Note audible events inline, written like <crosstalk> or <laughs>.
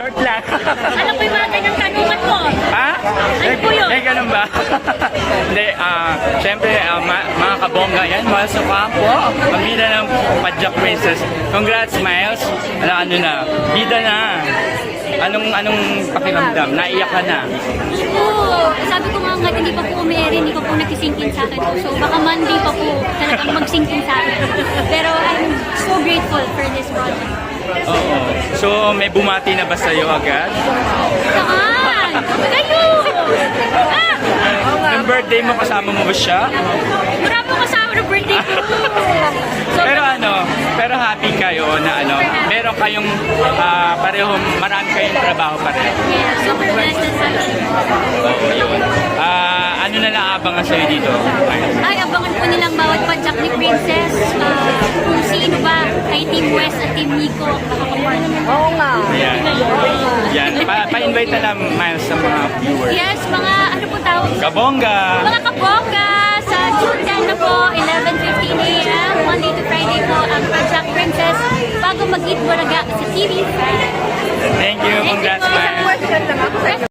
Short lang. <laughs> Alam ko yung mga ganyang tanungan mo. ha? Ano po yun? Eh, ganun ba? <laughs> Hindi, ah, syempre, ah, ma- mga kabongga yan, mga sa kampo, pamilya ng Padjak Princess. Congrats, Miles. Ano, ano na, bida na. Anong, anong pakiramdam? Naiyak ka na. Oo, sabi ko nga nga, hindi pa po umere, hindi ko po nagsisingkin sa akin. So baka Monday pa po talagang magsingkin sa akin. Grateful for this project. Oo. So, may bumati na ba sa'yo agad? Saan? Kayo! Ah! Yung birthday mo, kasama mo ba siya? Wala po kasama ng birthday ko. So, <laughs> Pero ano, pero happy kayo na ano, meron kayong ah, parehong, marami kayong trabaho pareho. yeah, super blessed and happy. Oo, yun. Ah, ano na naabangan sa'yo dito? Miles? Ay, abangan po nilang bawat padjak ni Princess. ah, kung sino ba Team Nico ang makakapartner. Oo nga. Ayan. Yan. Pa- Pa-invite na lang, Miles, sa mga viewers. Yes, mga ano po tawag? Kabongga! Mga kabongga, sa June 10 na po, 11.15 a.m., Monday to Friday po, ang Project Princess, bago mag-eat Bulaga sa TV5. Thank you. Thank you Congrats, po. Miles. Question lang ako.